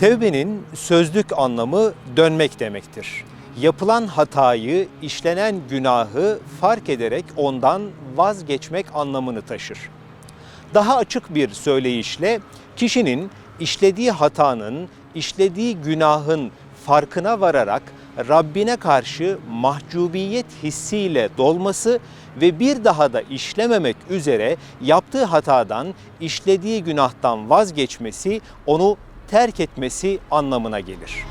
Tevbenin sözlük anlamı dönmek demektir. Yapılan hatayı, işlenen günahı fark ederek ondan vazgeçmek anlamını taşır. Daha açık bir söyleyişle kişinin işlediği hatanın, işlediği günahın farkına vararak Rabbine karşı mahcubiyet hissiyle dolması ve bir daha da işlememek üzere yaptığı hatadan, işlediği günahtan vazgeçmesi, onu terk etmesi anlamına gelir.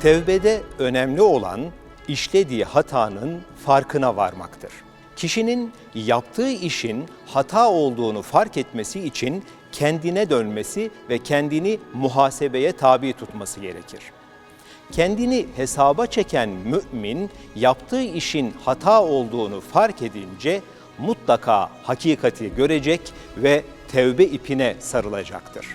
Tevbede önemli olan işlediği hatanın farkına varmaktır. Kişinin yaptığı işin hata olduğunu fark etmesi için kendine dönmesi ve kendini muhasebeye tabi tutması gerekir. Kendini hesaba çeken mümin yaptığı işin hata olduğunu fark edince mutlaka hakikati görecek ve tevbe ipine sarılacaktır.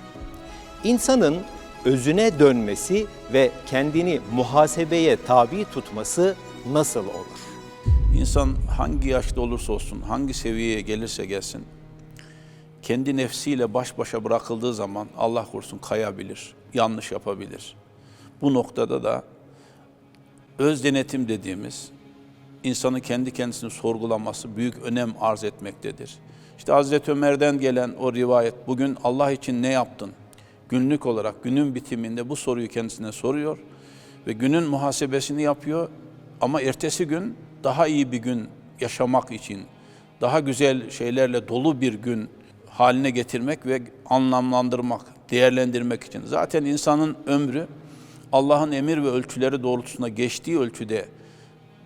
İnsanın özüne dönmesi ve kendini muhasebeye tabi tutması nasıl olur? İnsan hangi yaşta olursa olsun, hangi seviyeye gelirse gelsin, kendi nefsiyle baş başa bırakıldığı zaman Allah korusun kayabilir, yanlış yapabilir. Bu noktada da öz denetim dediğimiz insanın kendi kendisini sorgulaması büyük önem arz etmektedir. İşte Hazreti Ömer'den gelen o rivayet bugün Allah için ne yaptın? Günlük olarak günün bitiminde bu soruyu kendisine soruyor ve günün muhasebesini yapıyor ama ertesi gün daha iyi bir gün yaşamak için, daha güzel şeylerle dolu bir gün haline getirmek ve anlamlandırmak, değerlendirmek için. Zaten insanın ömrü Allah'ın emir ve ölçüleri doğrultusunda geçtiği ölçüde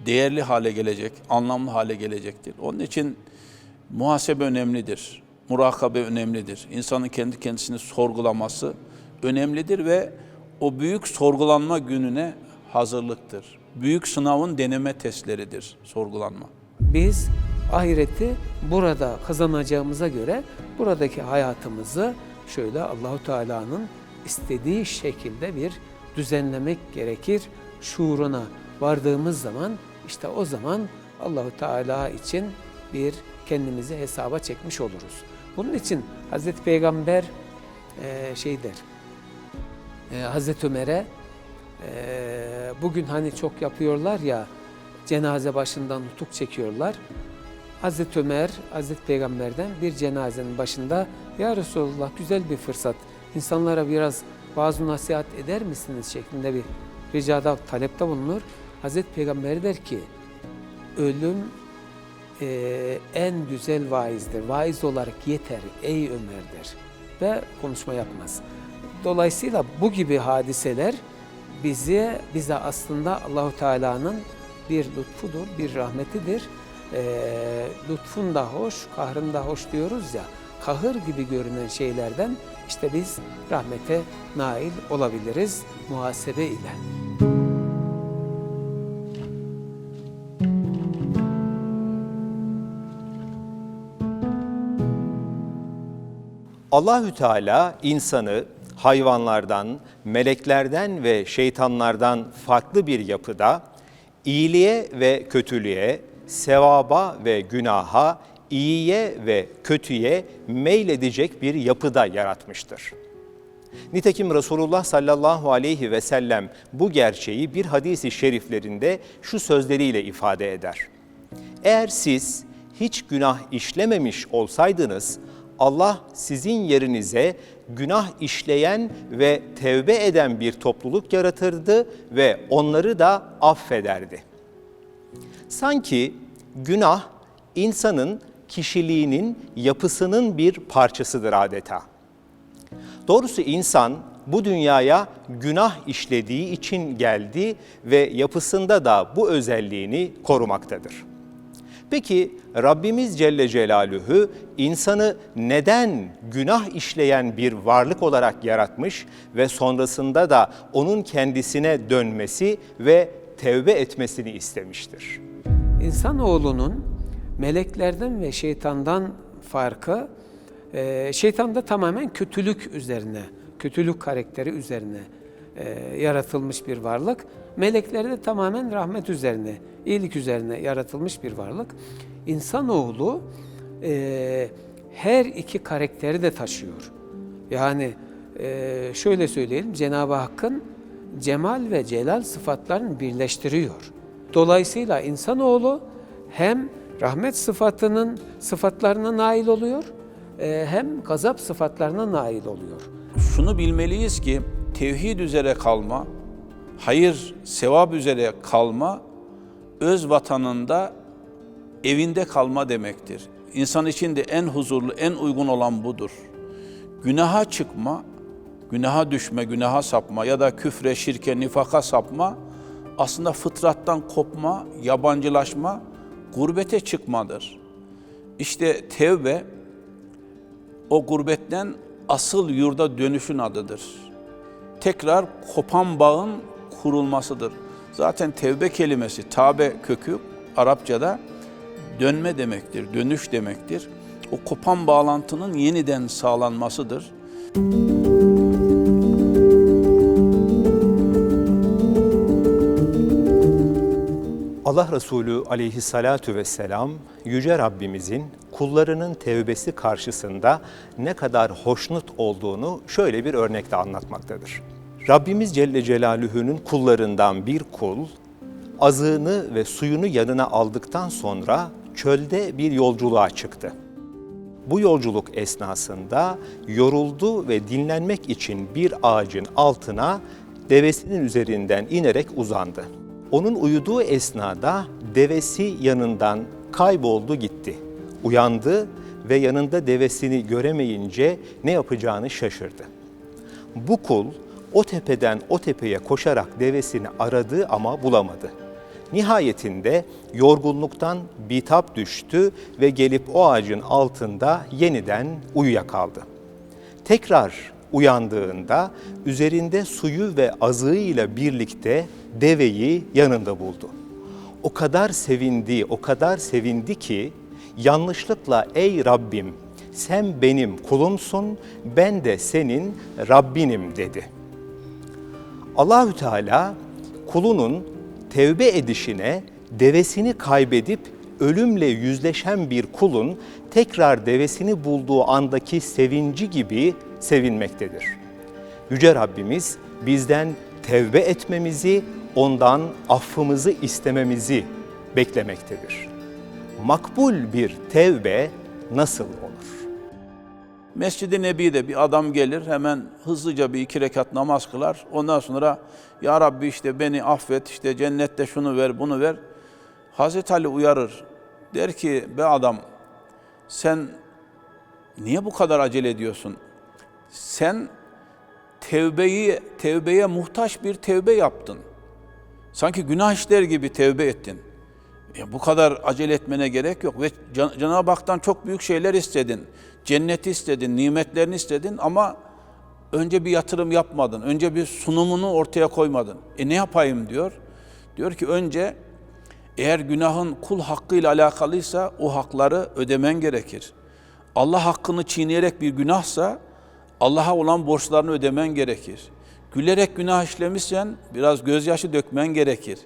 değerli hale gelecek, anlamlı hale gelecektir. Onun için muhasebe önemlidir, murakabe önemlidir. İnsanın kendi kendisini sorgulaması önemlidir ve o büyük sorgulanma gününe hazırlıktır. Büyük sınavın deneme testleridir sorgulanma. Biz ahireti burada kazanacağımıza göre buradaki hayatımızı şöyle Allahu Teala'nın istediği şekilde bir düzenlemek gerekir. Şuuruna vardığımız zaman işte o zaman Allahu Teala için bir kendimizi hesaba çekmiş oluruz. Bunun için Hazreti Peygamber eee şey der. eee, Hazreti Ömer'e eee, bugün hani çok yapıyorlar ya cenaze başından nutuk çekiyorlar. Hazreti Ömer, Hazreti Peygamber'den bir cenazenin başında Ya Resulullah güzel bir fırsat. İnsanlara biraz bazı nasihat eder misiniz şeklinde bir ricada, talepte bulunur. Hazreti Peygamber der ki ölüm eee, en güzel vaizdir. Vaiz olarak yeter ey Ömer der. Ve konuşma yapmaz. Dolayısıyla bu gibi hadiseler bize bize aslında Allahu Teala'nın bir lütfudur, bir rahmetidir. Eee lütfun da hoş, kahrın da hoş diyoruz ya. Kahır gibi görünen şeylerden işte biz rahmete nail olabiliriz muhasebe ile. Allahü Teala insanı hayvanlardan, meleklerden ve şeytanlardan farklı bir yapıda iyiliğe ve kötülüğe, sevaba ve günaha, iyiye ve kötüye meyledecek bir yapıda yaratmıştır. Nitekim Resulullah sallallahu aleyhi ve sellem bu gerçeği bir hadisi şeriflerinde şu sözleriyle ifade eder. Eğer siz hiç günah işlememiş olsaydınız Allah sizin yerinize günah işleyen ve tevbe eden bir topluluk yaratırdı ve onları da affederdi. Sanki günah insanın kişiliğinin, yapısının bir parçasıdır adeta. Doğrusu insan bu dünyaya günah işlediği için geldi ve yapısında da bu özelliğini korumaktadır. Peki Rabbimiz Celle Celaluhu insanı neden günah işleyen bir varlık olarak yaratmış ve sonrasında da onun kendisine dönmesi ve tevbe etmesini istemiştir? İnsanoğlunun meleklerden ve şeytandan farkı, e, şeytan da tamamen kötülük üzerine kötülük karakteri üzerine e, yaratılmış bir varlık. Melekler de tamamen rahmet üzerine, iyilik üzerine yaratılmış bir varlık. İnsanoğlu e, her iki karakteri de taşıyor. Yani şöyle söyleyelim, Cenab-ı Hakk'ın cemal ve celal sıfatlarını birleştiriyor. Dolayısıyla insanoğlu hem rahmet sıfatının sıfatlarına nail oluyor, e, hem gazap sıfatlarına nail oluyor. Şunu bilmeliyiz ki tevhid üzere kalma, hayır, sevap üzere kalma, öz vatanında evinde kalma demektir. İnsan için de en huzurlu, en uygun olan budur. Günaha çıkma, günaha düşme, günaha sapma ya da küfre, şirke, nifaka sapma aslında fıtrattan kopma, yabancılaşma, gurbete çıkmadır. İşte tevbe o gurbetten asıl yurda dönüşün adıdır. Tekrar kopan bağın kurulmasıdır. Zaten tevbe kelimesi, tabe kökü Arapçada dönme demektir, dönüş demektir. O kopan bağlantının yeniden sağlanmasıdır. Allah Resulü aleyhissalatu vesselam Yüce Rabbimizin kullarının tevbesi karşısında ne kadar hoşnut olduğunu şöyle bir örnekle anlatmaktadır. Rabbimiz Celle Celaluhu'nun kullarından bir kul azığını ve suyunu yanına aldıktan sonra çölde bir yolculuğa çıktı. Bu yolculuk esnasında yoruldu ve dinlenmek için bir ağacın altına devesinin üzerinden inerek uzandı. Onun uyuduğu esnada devesi yanından kayboldu gitti. Uyandı ve yanında devesini göremeyince ne yapacağını şaşırdı. Bu kul o tepeden o tepeye koşarak devesini aradı ama bulamadı. Nihayetinde yorgunluktan bitap düştü ve gelip o ağacın altında yeniden uyuyakaldı. Tekrar uyandığında üzerinde suyu ve azığıyla birlikte deveyi yanında buldu. O kadar sevindi, o kadar sevindi ki yanlışlıkla ey Rabbim sen benim kulumsun, ben de senin Rabbinim dedi. Allahü Teala kulunun tevbe edişine devesini kaybedip ölümle yüzleşen bir kulun tekrar devesini bulduğu andaki sevinci gibi sevinmektedir. Yüce Rabbimiz bizden tevbe etmemizi, ondan affımızı istememizi beklemektedir. Makbul bir tevbe nasıl olur? Mescid-i Nebi'de bir adam gelir hemen hızlıca bir iki rekat namaz kılar. Ondan sonra Ya Rabbi işte beni affet işte cennette şunu ver bunu ver. Hazreti Ali uyarır. Der ki be adam sen niye bu kadar acele ediyorsun? Sen tevbeyi tevbeye muhtaç bir tevbe yaptın. Sanki günah işler gibi tevbe ettin. Ya bu kadar acele etmene gerek yok ve Can- Cenab-ı Hak'tan çok büyük şeyler istedin. Cenneti istedin, nimetlerini istedin ama önce bir yatırım yapmadın. Önce bir sunumunu ortaya koymadın. E ne yapayım diyor. Diyor ki önce eğer günahın kul hakkıyla alakalıysa o hakları ödemen gerekir. Allah hakkını çiğneyerek bir günahsa Allah'a olan borçlarını ödemen gerekir. Gülerek günah işlemişsen biraz gözyaşı dökmen gerekir.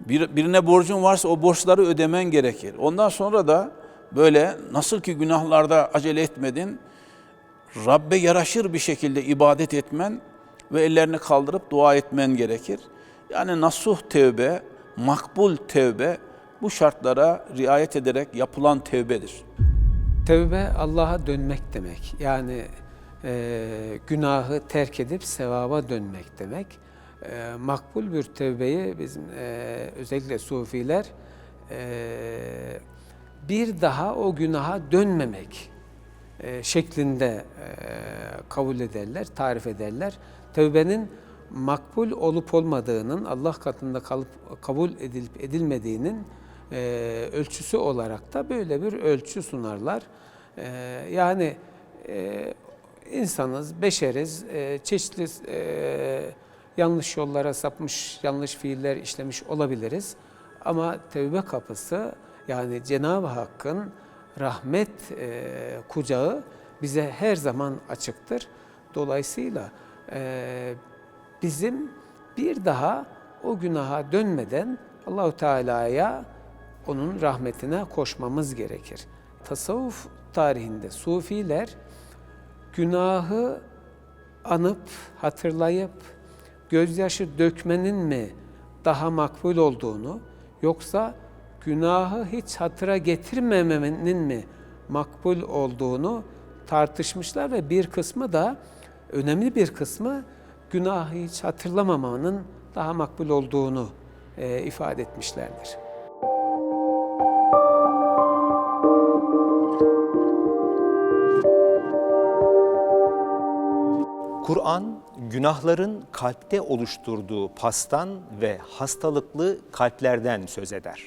Bir, birine borcun varsa o borçları ödemen gerekir. Ondan sonra da böyle nasıl ki günahlarda acele etmedin, Rabbe yaraşır bir şekilde ibadet etmen ve ellerini kaldırıp dua etmen gerekir. Yani nasuh tevbe, makbul tevbe bu şartlara riayet ederek yapılan tevbedir. Tevbe Allah'a dönmek demek. Yani e, günahı terk edip sevaba dönmek demek. E, makbul bir tevbeyi bizim e, özellikle sufiler e, bir daha o günaha dönmemek e, şeklinde e, kabul ederler, tarif ederler. Tevbenin makbul olup olmadığının, Allah katında kalıp kabul edilip edilmediğinin e, ölçüsü olarak da böyle bir ölçü sunarlar. E, yani e, insanız, beşeriz, e, çeşitli e, yanlış yollara sapmış, yanlış fiiller işlemiş olabiliriz. Ama tevbe kapısı yani Cenab-ı Hakk'ın rahmet e, kucağı bize her zaman açıktır. Dolayısıyla e, bizim bir daha o günaha dönmeden Allahu Teala'ya onun rahmetine koşmamız gerekir. Tasavvuf tarihinde sufiler günahı anıp hatırlayıp gözyaşı dökmenin mi daha makbul olduğunu yoksa günahı hiç hatıra getirmemenin mi makbul olduğunu tartışmışlar ve bir kısmı da önemli bir kısmı günahı hiç hatırlamamanın daha makbul olduğunu e, ifade etmişlerdir. Kur'an, günahların kalpte oluşturduğu pastan ve hastalıklı kalplerden söz eder.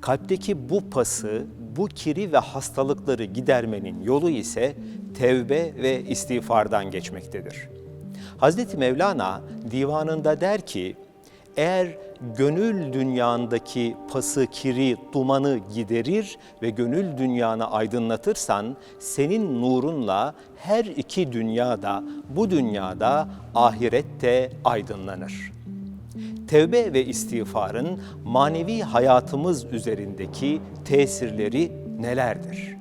Kalpteki bu pası, bu kiri ve hastalıkları gidermenin yolu ise tevbe ve istiğfardan geçmektedir. Hazreti Mevlana divanında der ki, eğer gönül dünyandaki pası, kiri, dumanı giderir ve gönül dünyanı aydınlatırsan, senin nurunla her iki dünyada, bu dünyada, ahirette aydınlanır. Tevbe ve istiğfarın manevi hayatımız üzerindeki tesirleri nelerdir?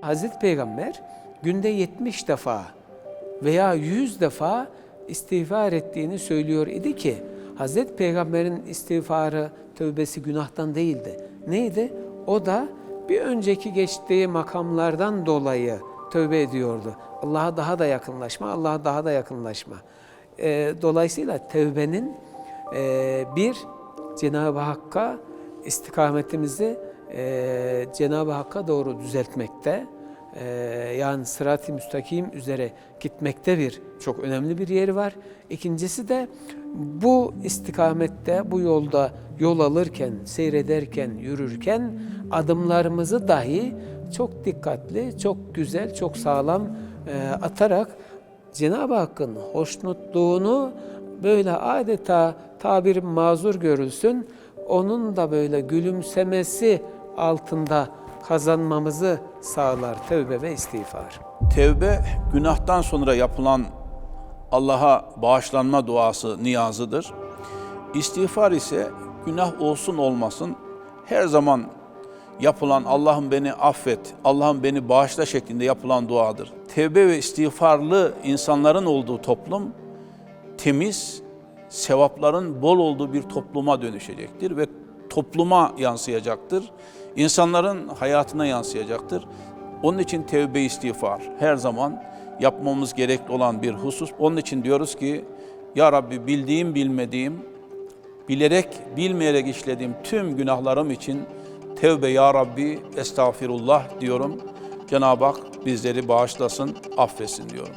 Hazreti Peygamber günde 70 defa veya 100 defa istiğfar ettiğini söylüyor idi ki Hazreti Peygamber'in istiğfarı, tövbesi günahtan değildi. Neydi? O da bir önceki geçtiği makamlardan dolayı tövbe ediyordu. Allah'a daha da yakınlaşma, Allah'a daha da yakınlaşma. Ee, dolayısıyla tövbenin e, bir Cenab-ı Hakk'a istikametimizi e, Cenab-ı Hakk'a doğru düzeltmekte, e, yani sırat-ı müstakim üzere gitmekte bir çok önemli bir yeri var. İkincisi de bu istikamette, bu yolda yol alırken, seyrederken, yürürken adımlarımızı dahi çok dikkatli, çok güzel, çok sağlam e, atarak Cenab-ı Hakk'ın hoşnutluğunu böyle adeta tabirim mazur görülsün, onun da böyle gülümsemesi altında kazanmamızı sağlar tövbe ve istiğfar. Tevbe günahtan sonra yapılan Allah'a bağışlanma duası, niyazıdır. İstiğfar ise günah olsun olmasın her zaman yapılan Allah'ım beni affet, Allah'ım beni bağışla şeklinde yapılan duadır. Tevbe ve istiğfarlı insanların olduğu toplum temiz, sevapların bol olduğu bir topluma dönüşecektir ve topluma yansıyacaktır. İnsanların hayatına yansıyacaktır. Onun için tevbe istiğfar her zaman yapmamız gerekli olan bir husus. Onun için diyoruz ki Ya Rabbi bildiğim bilmediğim, bilerek bilmeyerek işlediğim tüm günahlarım için tevbe Ya Rabbi estağfirullah diyorum. Cenab-ı Hak bizleri bağışlasın, affetsin diyorum.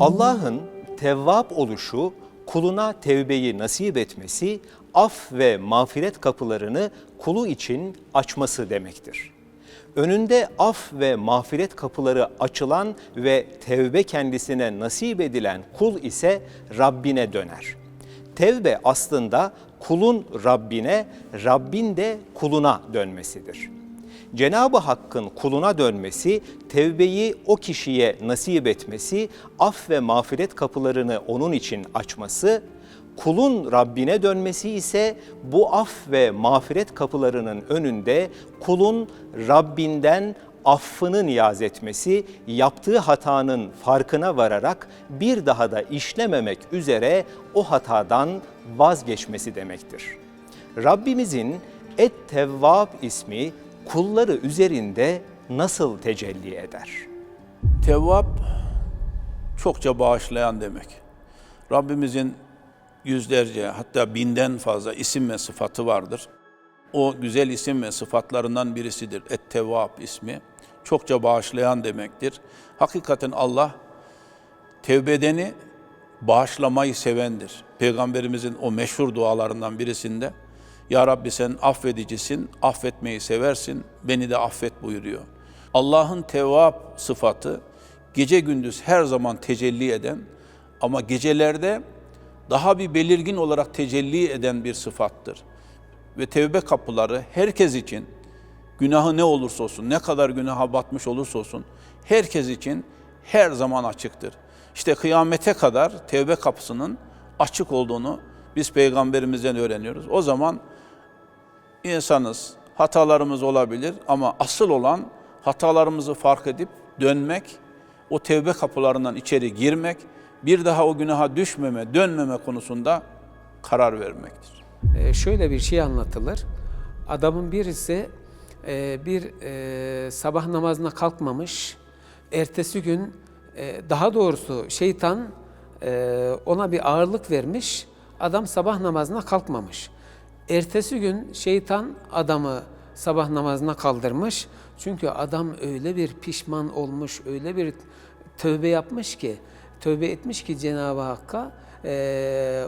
Allah'ın tevvap oluşu, kuluna tevbeyi nasip etmesi, af ve mağfiret kapılarını kulu için açması demektir. Önünde af ve mağfiret kapıları açılan ve tevbe kendisine nasip edilen kul ise Rabbine döner. Tevbe aslında kulun Rabbine, Rabbin de kuluna dönmesidir. Cenab-ı Hakk'ın kuluna dönmesi, tevbeyi o kişiye nasip etmesi, af ve mağfiret kapılarını onun için açması, kulun Rabbine dönmesi ise bu af ve mağfiret kapılarının önünde kulun Rabbinden affını niyaz etmesi, yaptığı hatanın farkına vararak bir daha da işlememek üzere o hatadan vazgeçmesi demektir. Rabbimizin Et-Tevvab ismi kulları üzerinde nasıl tecelli eder? Tevvap çokça bağışlayan demek. Rabbimizin yüzlerce hatta binden fazla isim ve sıfatı vardır. O güzel isim ve sıfatlarından birisidir. Et-Tevvab ismi. Çokça bağışlayan demektir. Hakikaten Allah tevbe edeni bağışlamayı sevendir. Peygamberimizin o meşhur dualarından birisinde Ya Rabbi sen affedicisin, affetmeyi seversin, beni de affet buyuruyor. Allah'ın tevvab sıfatı gece gündüz her zaman tecelli eden ama gecelerde daha bir belirgin olarak tecelli eden bir sıfattır. Ve tevbe kapıları herkes için günahı ne olursa olsun, ne kadar günaha batmış olursa olsun herkes için her zaman açıktır. İşte kıyamete kadar tevbe kapısının açık olduğunu biz peygamberimizden öğreniyoruz. O zaman insanız, hatalarımız olabilir ama asıl olan hatalarımızı fark edip dönmek, o tevbe kapılarından içeri girmek, bir daha o günaha düşmeme, dönmeme konusunda karar vermektir. Ee, şöyle bir şey anlatılır. Adamın birisi e, bir e, sabah namazına kalkmamış. Ertesi gün e, daha doğrusu şeytan e, ona bir ağırlık vermiş. Adam sabah namazına kalkmamış. Ertesi gün şeytan adamı sabah namazına kaldırmış. Çünkü adam öyle bir pişman olmuş, öyle bir tövbe yapmış ki, tövbe etmiş ki Cenab-ı Hakk'a e,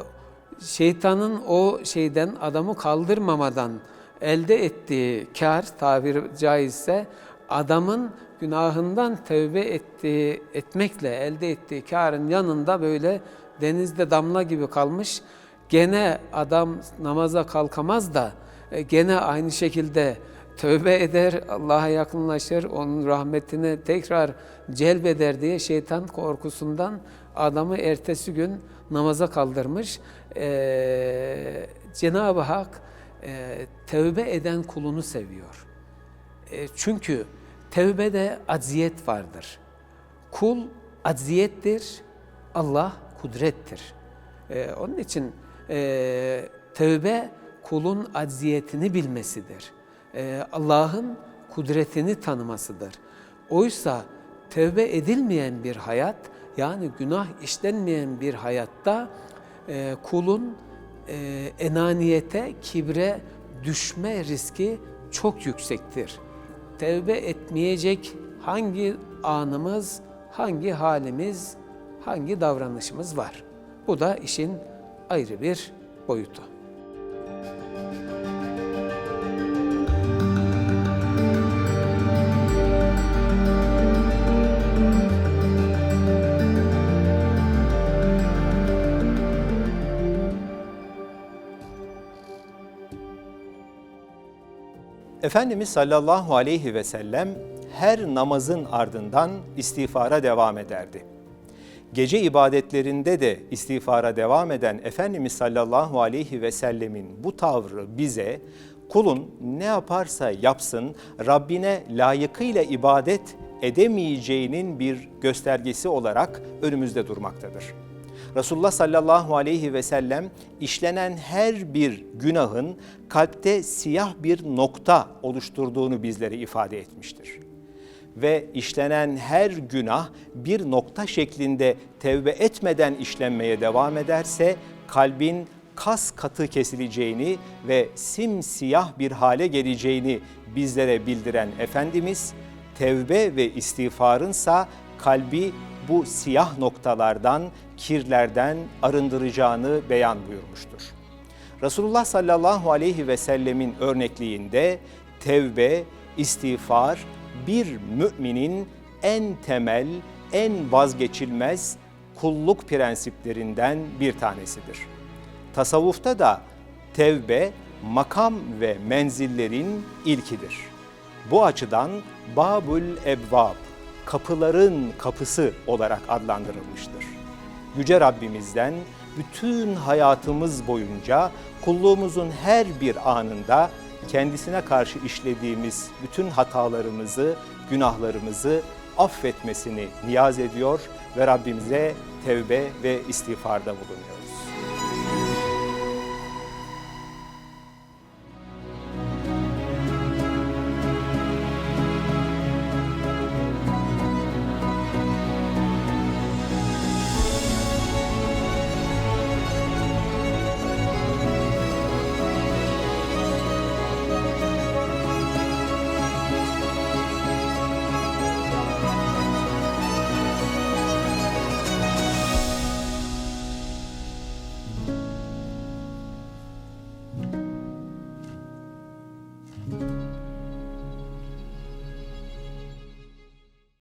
şeytanın o şeyden adamı kaldırmamadan elde ettiği kar tabiri caizse adamın günahından tövbe ettiği etmekle elde ettiği karın yanında böyle denizde damla gibi kalmış. Gene adam namaza kalkamaz da e, gene aynı şekilde tövbe eder, Allah'a yakınlaşır, onun rahmetine tekrar celbeder diye şeytan korkusundan adamı ertesi gün namaza kaldırmış. Ee, Cenab-ı Hak e, tövbe eden kulunu seviyor. E, çünkü tövbede acziyet vardır. Kul acziyettir, Allah kudrettir. E, onun için e, tövbe kulun acziyetini bilmesidir. E, Allah'ın kudretini tanımasıdır. Oysa tövbe edilmeyen bir hayat, yani günah işlenmeyen bir hayatta e, kulun e, enaniyete, kibre düşme riski çok yüksektir. Tevbe etmeyecek hangi anımız, hangi halimiz, hangi davranışımız var? Bu da işin ayrı bir boyutu. Efendimiz sallallahu aleyhi ve sellem her namazın ardından istiğfara devam ederdi. Gece ibadetlerinde de istiğfara devam eden Efendimiz sallallahu aleyhi ve sellemin bu tavrı bize kulun ne yaparsa yapsın Rabbine layıkıyla ibadet edemeyeceğinin bir göstergesi olarak önümüzde durmaktadır. Resulullah sallallahu aleyhi ve sellem işlenen her bir günahın kalpte siyah bir nokta oluşturduğunu bizlere ifade etmiştir. Ve işlenen her günah bir nokta şeklinde tevbe etmeden işlenmeye devam ederse kalbin kas katı kesileceğini ve simsiyah bir hale geleceğini bizlere bildiren Efendimiz, tevbe ve istiğfarınsa kalbi bu siyah noktalardan, kirlerden arındıracağını beyan buyurmuştur. Resulullah sallallahu aleyhi ve sellemin örnekliğinde tevbe, istiğfar bir müminin en temel, en vazgeçilmez kulluk prensiplerinden bir tanesidir. Tasavvufta da tevbe makam ve menzillerin ilkidir. Bu açıdan Babul Ebvab, kapıların kapısı olarak adlandırılmıştır. Yüce Rabbimizden bütün hayatımız boyunca kulluğumuzun her bir anında kendisine karşı işlediğimiz bütün hatalarımızı, günahlarımızı affetmesini niyaz ediyor ve Rabbimize tevbe ve istiğfarda bulunuyor.